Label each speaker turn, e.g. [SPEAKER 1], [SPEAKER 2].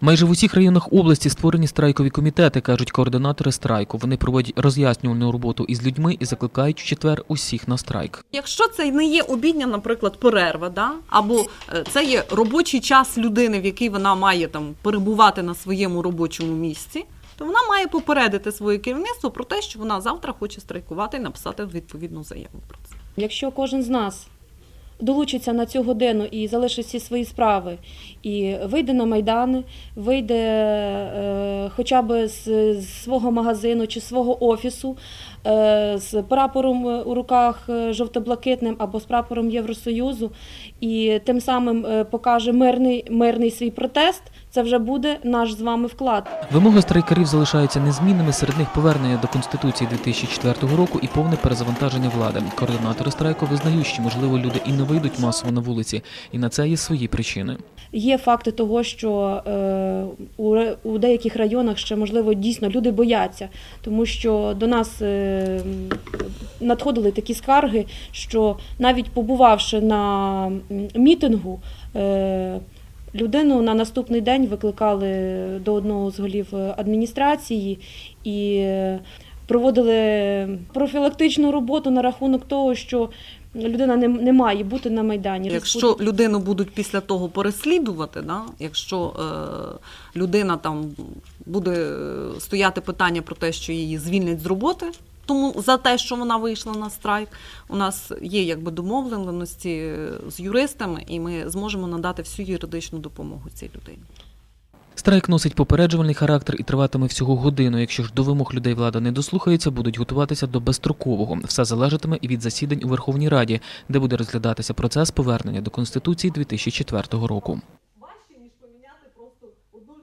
[SPEAKER 1] Майже в усіх районах області створені страйкові комітети, кажуть координатори страйку. Вони проводять роз'яснювальну роботу із людьми і закликають в четвер усіх на страйк.
[SPEAKER 2] Якщо це не є обідня, наприклад, перерва, да? або е, це є робочий час людини, в який вона має там перебувати на своєму робочому місці, то вона має попередити своє керівництво про те, що вона завтра хоче страйкувати і написати відповідну заяву про це.
[SPEAKER 3] Якщо кожен з нас долучиться на цю годину і залишить всі свої справи, і вийде на майдани, вийде е, хоча б з, з свого магазину чи свого офісу е, з прапором у руках е, жовто-блакитним або з прапором Євросоюзу, і тим самим е, покаже мирний, мирний свій протест, це вже буде наш з вами вклад.
[SPEAKER 1] Вимоги страйкарів залишаються незмінними. Серед них повернення до конституції 2004 року і повне перезавантаження влади. Координатори страйку визнають, що можливо люди і не вийдуть масово на вулиці, і на це є свої причини.
[SPEAKER 3] Є факти того, що е, у, у деяких районах ще можливо дійсно люди бояться, тому що до нас е, надходили такі скарги, що навіть побувавши на мітингу, е, людину на наступний день викликали до одного з голів адміністрації. І проводили профілактичну роботу на рахунок того, що людина не, не має бути на майдані.
[SPEAKER 2] Якщо людину будуть після того переслідувати, да? якщо е, людина там буде е, стояти питання про те, що її звільнять з роботи, тому за те, що вона вийшла на страйк, у нас є якби домовленості з юристами, і ми зможемо надати всю юридичну допомогу цій людині.
[SPEAKER 1] Страйк носить попереджувальний характер і триватиме всього годину. Якщо ж до вимог людей влада не дослухається, будуть готуватися до безстрокового. Все залежатиме і від засідань у Верховній Раді, де буде розглядатися процес повернення до конституції 2004 року.